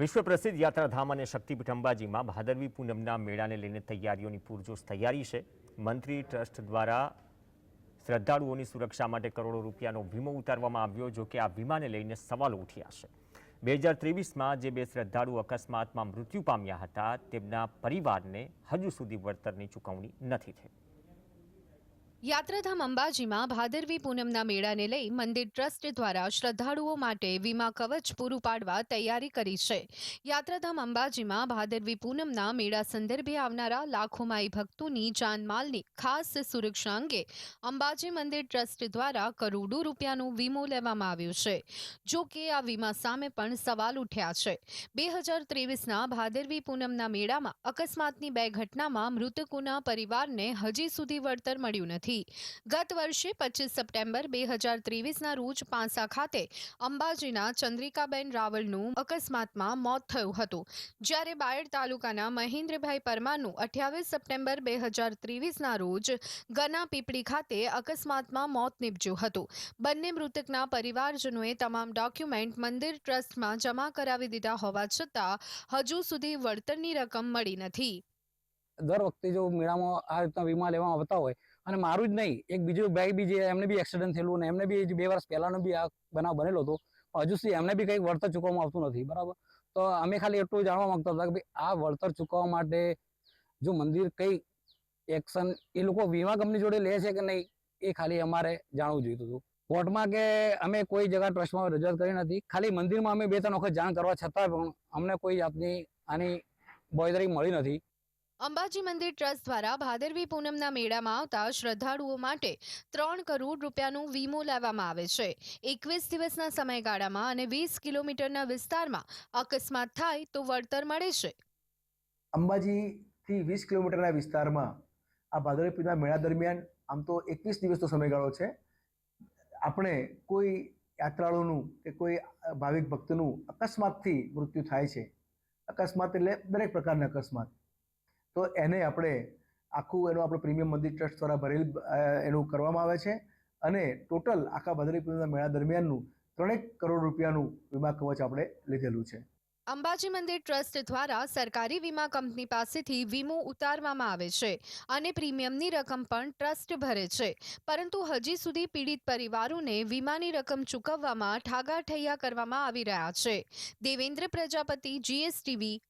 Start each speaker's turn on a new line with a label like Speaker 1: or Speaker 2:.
Speaker 1: વિશ્વ પ્રસિદ્ધ યાત્રાધામ અને શક્તિપીઠ અંબાજીમાં ભાદરવી પૂનમના મેળાને લઈને તૈયારીઓની પૂરજોશ તૈયારી છે. મંત્રી ટ્રસ્ટ દ્વારા શ્રદ્ધાળુઓની સુરક્ષા માટે કરોડો રૂપિયાનો વીમો ઉતારવામાં આવ્યો, જો કે આ વીમાને લઈને સવાલો ઉઠ્યા છે. બે હજાર ત્રેવીસમાં જે બે શ્રદ્ધાળુ અકસ્માતમાં મૃત્યુ પામ્યા હતા, તેમના પરિવારને હજુ સુધી વળતરની ચૂકવણી નથી થઈ.
Speaker 2: યાત્રાધામ અંબાજીમાં ભાદરવી પૂનમના મેળાને લઈ મંદિર ટ્રસ્ટ દ્વારા શ્રદ્ધાળુઓ માટે વીમા કવચ પૂરું પાડવા તૈયારી કરી છે. યાત્રાધામ અંબાજીમાં ભાદરવી પૂનમના મેળા સંદર્ભે આવનારા લાખો માઈ ભક્તોની જાનમાલની ખાસ સુરક્ષા અંગે અંબાજી મંદિર ટ્રસ્ટ દ્વારા કરોડો રૂપિયાનો વીમો લેવામાં આવ્યો છે. જો કે આ વીમા સામે પણ સવાલ ઉઠ્યા છે. બે હજાર ત્રેવીસના ભાદરવી પૂનમના મેળામાં અકસ્માતની બે ઘટનામાં મૃતકોના પરિવારને હજી સુધી વળતર મળ્યું નથી. ગત વર્ષે પચીસ સપ્ટેમ્બર બે હજાર ત્રેવીસના રોજ પાંસા ખાતે અંબાજીના ચંદ્રિકાબેન રાવલનું અકસ્માતમાં મોત થયું હતું. જ્યારે બાયડ તાલુકાના મહેન્દ્રભાઈ પરમારનું અઠ્યાવીસ સપ્ટેમ્બર બે હજાર ત્રેવીસના રોજ ગના પીપળી ખાતે અકસ્માતમાં મોત નીપજ્યું હતું. બંને મૃતકના પરિવારજનોએ તમામ ડોક્યુમેન્ટ મંદિર ટ્રસ્ટમાં જમા કરાવી દીધા હોવા છતાં હજુ સુધી વળતરની રકમ મળી નથી.
Speaker 3: દર વખતે જો મેળામાં આ રીતના વીમા લેવામાં આવતા હોય અને મારું જ નહીં, એક બીજું ભાઈ બી જે એમને બી એક્સિડન્ટ થયેલું ને એમને બી બે વર્ષ પહેલાંનો બી આ બનાવ બનેલો હતો, હજુ સુધી એમને બી કંઈ વળતર ચૂકવવામાં આવતું નથી, બરાબર? તો અમે ખાલી એટલું જાણવા માંગતા હતા કે ભાઈ, આ વળતર ચૂકવવા માટે જો મંદિર કઈ એક્શન એ લોકો વીમા કંપની જોડે લે છે કે નહીં, એ ખાલી અમારે જાણવું જોઈતું હતું. કોર્ટમાં કે અમે કોઈ જગા ટ્રસ્ટમાં રજૂઆત કરી નથી, ખાલી મંદિરમાં અમે બે ત્રણ વખત જાણ કરવા છતાં પણ અમને કોઈ જાતની આની બોયદરી મળી નથી.
Speaker 2: અંબાજી મંદિર ટ્રસ્ટ દ્વારા ભાદરવી પૂનમના મેળામાં આવતા શ્રદ્ધાળુઓ માટે ત્રણ કરોડ રૂપિયાનું વીમો લેવામાં આવે છે. એકવીસ દિવસના સમયગાળામાં અને વીસ કિલોમીટરના વિસ્તારમાં અકસ્માત થાય તો વળતર મળે છે.
Speaker 4: અંબાજીથી વીસ કિલોમીટરના વિસ્તારમાં આ ભાદરવી પૂનમના મેળા દરમિયાન આમ તો એકવીસ દિવસનો સમયગાળો છે. આપણે કોઈ યાત્રાળુનું કે કોઈ ભાવિક ભક્તનું અકસ્માતથી મૃત્યુ થાય છે. અકસ્માત એટલે દરેક પ્રકારના અકસ્માત. તો એને આપણે આખું એનું આપણે પ્રીમિયમ મંદિર ટ્રસ્ટ દ્વારા ભરેલ એનું કરવામાં આવે છે. અને ટોટલ આખા ભાદરવી પૂનમના મેળા દરમિયાનનું ત્રણેક કરોડ રૂપિયાનું વીમા કવચ આપણે લીધેલું છે.
Speaker 2: અંબાજી મંદિર ટ્રસ્ટ દ્વારા સરકારી વીમા કંપની પાસેથી વીમો ઉતારવામાં આવે છે અને પ્રીમિયમની રકમ પણ ટ્રસ્ટ ભરે છે. પરંતુ હજી સુધી પીડિત પરિવારોને વીમાની રકમ ચૂકવવામાં ઠાગાઠૈયા કરવામાં આવી રહ્યા છે. દેવેન્દ્ર પ્રજાપતિ જીએસટીવી